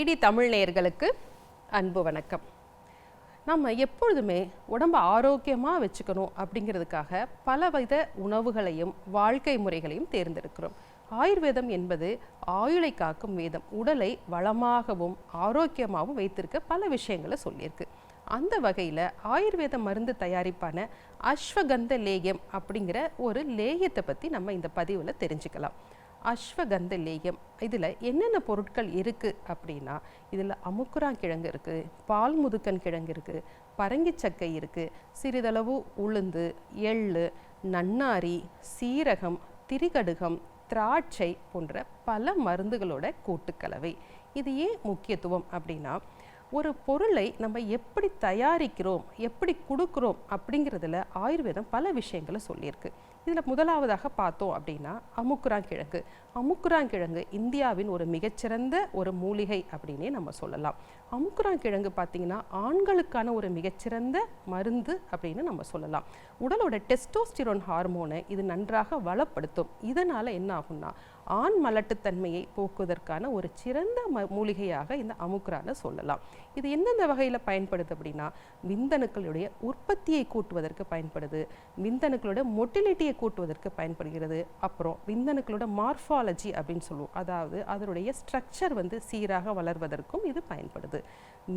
DD Tamil நேயர்களுக்கு அன்பு வணக்கம். நம்ம எப்பொழுதுமே உடம்ப ஆரோக்கியமாக வச்சுக்கணும் அப்படிங்கிறதுக்காக பலவித உணவுகளையும் வாழ்க்கை முறைகளையும் தேர்ந்தெடுக்கிறோம். ஆயுர்வேதம் என்பது ஆயுளை காக்கும் வேதம். உடலை வளமாகவும் ஆரோக்கியமாகவும் வைத்திருக்க பல விஷயங்களை சொல்லியிருக்கு. அந்த வகையில் ஆயுர்வேத மருந்து தயாரிப்பான அஸ்வகந்த லேயம் அப்படிங்கிற ஒரு லேயத்தை பற்றி நம்ம இந்த பதிவில் தெரிஞ்சுக்கலாம். அஸ்வகந்த லேயம் இதில் என்னென்ன பொருட்கள் இருக்குது அப்படின்னா இதில் அமுக்குரா கிழங்கு இருக்குது பால் முதுக்கன் கிழங்கு இருக்குது பரங்கிச்சக்கை இருக்குது சிறிதளவு உளுந்து எள்ளு நன்னாரி சீரகம் திரிகடுகம் திராட்சை போன்ற பல மருந்துகளோட கூட்டுக்கலவை. இது ஏன் முக்கியத்துவம் அப்படின்னா ஒரு பொருளை நம்ம எப்படி தயாரிக்கிறோம் எப்படி கொடுக்குறோம் அப்படிங்கிறதுல ஆயுர்வேதம் பல விஷயங்களை சொல்லியிருக்கு. இதில் முதலாவதாக பார்த்தோம் அப்படின்னா அமுக்குராங்கிழங்கு அமுக்குராங்கிழங்கு இந்தியாவின் ஒரு மிகச்சிறந்த ஒரு மூலிகை அப்படின்னே நம்ம சொல்லலாம். அமுக்குராங்கிழங்கு பார்த்தீங்கன்னா ஆண்களுக்கான ஒரு மிகச்சிறந்த மருந்து அப்படின்னு நம்ம சொல்லலாம். உடலோட டெஸ்டோஸ்டிரோன் ஹார்மோனை இது நன்றாக வளப்படுத்தும். இதனால் என்ன ஆகும்னா ஆண் மலட்டுத்தன்மையை போக்குவதற்கான ஒரு சிறந்த ம மூலிகையாக இந்த அமுக்ரான சொல்லலாம். இது எந்தெந்த வகையில் பயன்படுது அப்படின்னா விந்தணுக்களுடைய உற்பத்தியை கூட்டுவதற்கு பயன்படுது விந்தணுக்களோட மொட்டிலிட்டியை கூட்டுவதற்கு பயன்படுகிறது அப்புறம் விந்தணுக்களோட மார்ஃபாலஜி அப்படின்னு சொல்லுவோம். அதாவது அதனுடைய ஸ்ட்ரக்சர் வந்து சீராக வளர்வதற்கும் இது பயன்படுது.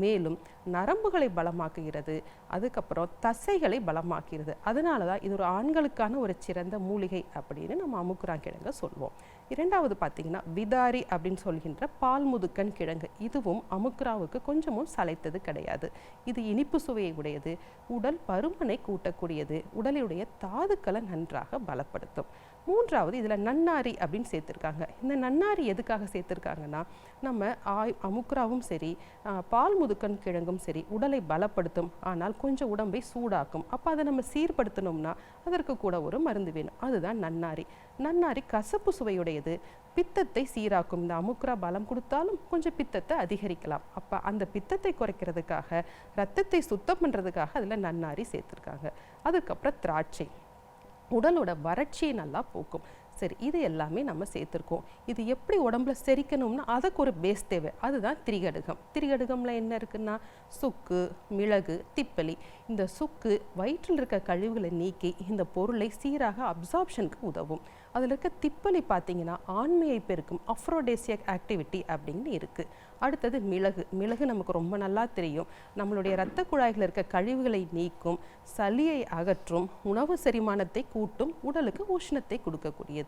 மேலும் நரம்புகளை பலமாக்குகிறது அதுக்கப்புறம் தசைகளை பலமாக்குகிறது. அதனால தான் இது ஒரு ஆண்களுக்கான ஒரு சிறந்த மூலிகை அப்படின்னு நம்ம அமுக்குரான் கிழங்க சொல்லுவோம் ரெண்டாவது பார்த்தீங்கன்னா விதாரி அப்படின்னு சொல்கின்ற பால் முதுக்கன் கிழங்கு. இதுவும் அமுக்ராவுக்கு கொஞ்சமும் சளைத்தது கிடையாது. இது இனிப்பு சுவையை உடையது. உடல் பருமனை கூட்டக்கூடியது. உடலுடைய தாதுக்களை நன்றாக பலப்படுத்தும். மூன்றாவது இதில் நன்னாரி அப்படின்னு சேர்த்துருக்காங்க. இந்த நன்னாரி எதுக்காக சேர்த்துருக்காங்கன்னா நம்ம ஆய் அமுக்ராவும் சரி பால் முதுக்கன் கிழங்கும் சரி உடலை பலப்படுத்தும். ஆனால் கொஞ்சம் உடம்பை சூடாக்கும். அப்போ அதை நம்ம சீர்படுத்தணும்னா அதற்கு கூட ஒரு மருந்து வேணும். அதுதான் நன்னாரி. நன்னாரி கசப்பு சுவையுடையது. பித்தத்தை சீராக்கும். இந்த அமுக்குரா பலம் கொடுத்தாலும் கொஞ்சம் பித்தத்தை அதிகரிக்கலாம். அப்போ அந்த பித்தத்தை குறைக்கிறதுக்காக ரத்தத்தை சுத்தம் பண்ணுறதுக்காக அதில் நன்னாரி சேர்த்துருக்காங்க. அதுக்கப்புறம் திராட்சை. உடலோட வறட்சியை நல்லா போக்கும். சரி இது எல்லாமே நம்ம சேர்த்துருக்கோம். இது எப்படி உடம்புல செரிக்கணும்னா அதுக்கு ஒரு பேஸ் தேவை. அதுதான் திரிகடுகம். திரிகடுகமில் என்ன இருக்குன்னா சுக்கு மிளகு திப்பலி. இந்த சுக்கு வயிற்றில் இருக்க கழிவுகளை நீக்கி இந்த பொருளை சீராக அப்சார்ப்ஷனுக்கு உதவும். அதில் இருக்க திப்பலி பார்த்தீங்கன்னா ஆண்மையை பெருக்கும் அஃப்ரோடேசியக் ஆக்டிவிட்டி அப்படின்னு இருக்குது அடுத்தது மிளகு. மிளகு நமக்கு ரொம்ப நல்லா தெரியும். நம்மளுடைய இரத்த குழாய்களில் இருக்க கழிவுகளை நீக்கும் சளியை அகற்றும் உணவு செரிமானத்தை கூட்டும் உடலுக்கு உஷ்ணத்தை கொடுக்கக்கூடியது.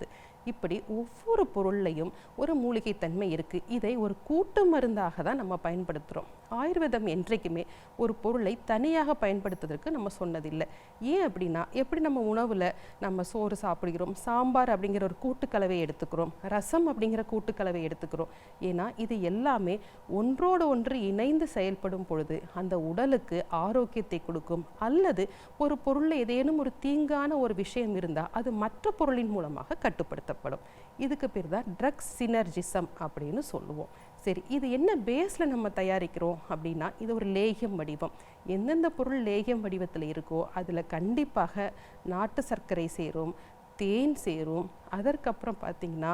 இப்படி ஒவ்வொரு பொருள்லையும் ஒரு மூலிகை தன்மை இருக்கு. இதை ஒரு கூட்டு மருந்தாக தான் நம்ம பயன்படுத்துகிறோம் ஆயுர்வேதம் என்றைக்குமே ஒரு பொருளை தனியாக பயன்படுத்துவதற்கு நம்ம சொன்னதில்லை. ஏன் அப்படின்னா எப்படி நம்ம உணவில் நம்ம சோறு சாப்பிடுகிறோம் சாம்பார் அப்படிங்கிற ஒரு கூட்டுக்கலவை எடுத்துக்கிறோம் ரசம் அப்படிங்கிற கூட்டுக்கலவை எடுத்துக்கிறோம். ஏன்னா இது எல்லாமே ஒன்றோடு ஒன்று இணைந்து செயல்படும் பொழுது அந்த உடலுக்கு ஆரோக்கியத்தை கொடுக்கும். அல்லது ஒரு பொருளில் ஏதேனும் ஒரு தீங்கான ஒரு விஷயம் இருந்தால் அது மற்ற பொருளின் மூலமாக கட்டுப்படுத்தப்படும். இதுக்கு பேர் தான் ட்ரக்ஸ் சினர்ஜிசம் அப்படின்னு சொல்லுவோம். சரி இது என்ன பேஸில் நம்ம தயாரிக்கிறோம் அப்படின்னா இது ஒரு லேகியம் வடிவம். எந்தெந்த பொருள் லேகியம் வடிவத்தில் இருக்கோ அதில் கண்டிப்பாக நாட்டு சர்க்கரை சேரும் தேன் சேரும். அதற்கப்புறம் பார்த்திங்கன்னா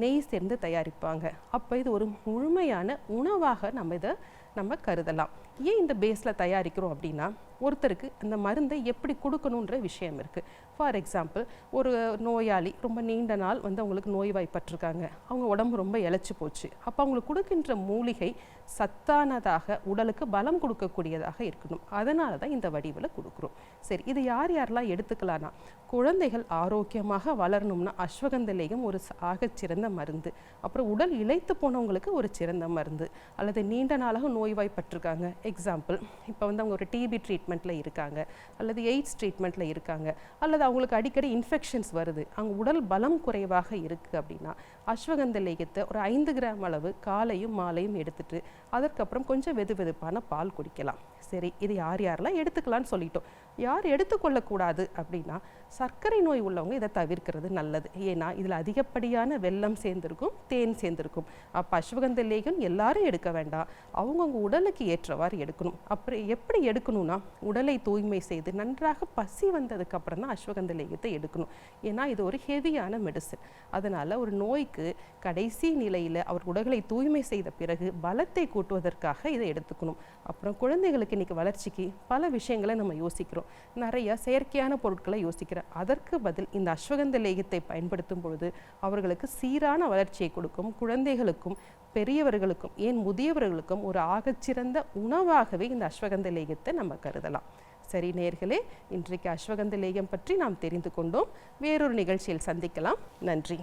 நெய் சேர்ந்து தயாரிப்பாங்க. அப்போ இது ஒரு முழுமையான உணவாக நம்ம இதை நம்ம கருதலாம். ஏன் இந்த பேஸில் தயாரிக்கிறோம் அப்படின்னா ஒருத்தருக்கு அந்த மருந்தை எப்படி கொடுக்கணுன்ற விஷயம் இருக்குது ஃபார் எக்ஸாம்பிள் ஒரு நோயாளி ரொம்ப நீண்ட நாள் வந்து அவங்களுக்கு நோய்வாய்ப்பட்டிருக்காங்க. அவங்க உடம்பு ரொம்ப இழைச்சி போச்சு. அப்போ அவங்களுக்கு கொடுக்கின்ற மூலிகை சத்தானதாக உடலுக்கு பலம் கொடுக்கக்கூடியதாக இருக்கணும். அதனால தான் இந்த வடிவில் கொடுக்குறோம். சரி இது யார் யாரெல்லாம் எடுத்துக்கலான்னா குழந்தைகள் ஆரோக்கியமாக வளரணும்னா அஸ்வகந்தலேயும் ஒரு ஆகச்சிறந்த மருந்து. அப்புறம் உடல் இழைத்து போனவங்களுக்கு ஒரு சிறந்த மருந்து. அல்லது நீண்ட நாளாக நோய்வாய்ப்பட்டிருக்காங்க. எக்ஸாம்பிள் இப்போ வந்து அவங்க ஒரு டிபி ட்ரீட்மெண்ட்டில் இருக்காங்க அல்லது எய்ட்ஸ் ட்ரீட்மெண்ட்டில் இருக்காங்க அல்லது அவங்களுக்கு அடிக்கடி இன்ஃபெக்ஷன்ஸ் வருது அவங்க உடல் பலம் குறைவாக இருக்குது அப்படின்னா அஸ்வகந்த லேகத்தை ஒரு ஐந்து கிராம் அளவு காலையும் மாலையும் எடுத்துட்டு அதற்கப்புறம் கொஞ்சம் வெது வெதுப்பான பால் குடிக்கலாம். சரி இது யார் யாரெல்லாம் எடுத்துக்கலாம்னு சொல்லிட்டோம். யார் எடுத்துக்கொள்ளக்கூடாது அப்படின்னா சர்க்கரை நோய் உள்ளவங்க இதை தவிர்க்கிறது நல்லது. ஏன்னா இதில் அதிகப்படியான வெள்ளம் சேர்ந்திருக்கும் தேன் சேர்ந்திருக்கும். அப்போ அஸ்வகந்த லேகம் எல்லாரும் எடுக்க வேண்டாம். அவங்கவுங்க உடலுக்கு ஏற்றவாறு எடுக்கணும். அப்புறம் எப்படி எடுக்கணும்னா உடலை தூய்மை செய்து நன்றாக பசி வந்ததுக்கு அப்புறம் தான் அஸ்வகந்த லேகத்தை எடுக்கணும். ஏன்னா இது ஒரு ஹெவியான மெடிசன். அதனால் ஒரு நோய்க்கு கடைசி நிலையில் அவர் உடலை தூய்மை செய்த பிறகு பலத்தை கூட்டுவதற்காக இதை எடுத்துக்கணும். அப்புறம் குழந்தைகளுக்கு இன்றைக்கி வளர்ச்சிக்கு பல விஷயங்களை நம்ம யோசிக்கிறோம். நிறைய செயற்கையான பொருட்களை யோசிக்கிறோம் அதற்கு பதில் இந்த அஸ்வகந்த லேகத்தை பயன்படுத்தும் பொழுது அவர்களுக்கு சீரான வளர்ச்சியை கொடுக்கும். குழந்தைகளுக்கும் பெரியவர்களுக்கும் ஏன் முதியவர்களுக்கும் ஒரு ஆகச்சிறந்த உணவாகவே இந்த அஸ்வகந்த லேகத்தை நம்ம கருதலாம். சரி நேர்களே இன்றைக்கு அஸ்வகந்த லேகம் பற்றி நாம் தெரிந்து கொண்டோம். வேறொரு நிகழ்ச்சியில் சந்திக்கலாம். நன்றி.